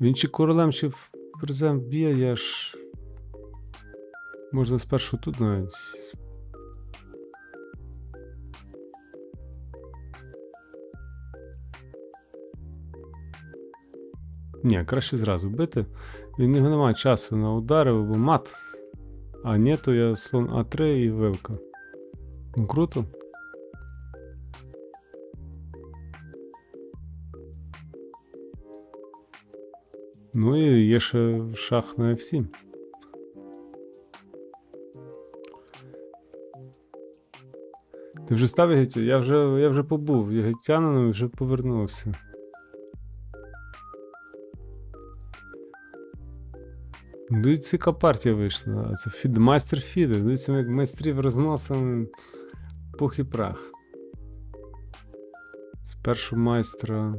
Він чи королем, чи ферзем б'є, я ж. Можна спершу тут навіть. Ні, краще зразу бити. Він його немає часу на удари або мат. А ні, то я слон А3 і вилка. Ну круто. Ну і є ще шах на F7. Ти вже став єгиття? Я вже, я вже побув єгиттянином і вже повернувся. Дивіться, яка партія вийшла. Це фід, майстер фідер. Дивіться, як майстрів розносимо пух і прах. Спершу майстра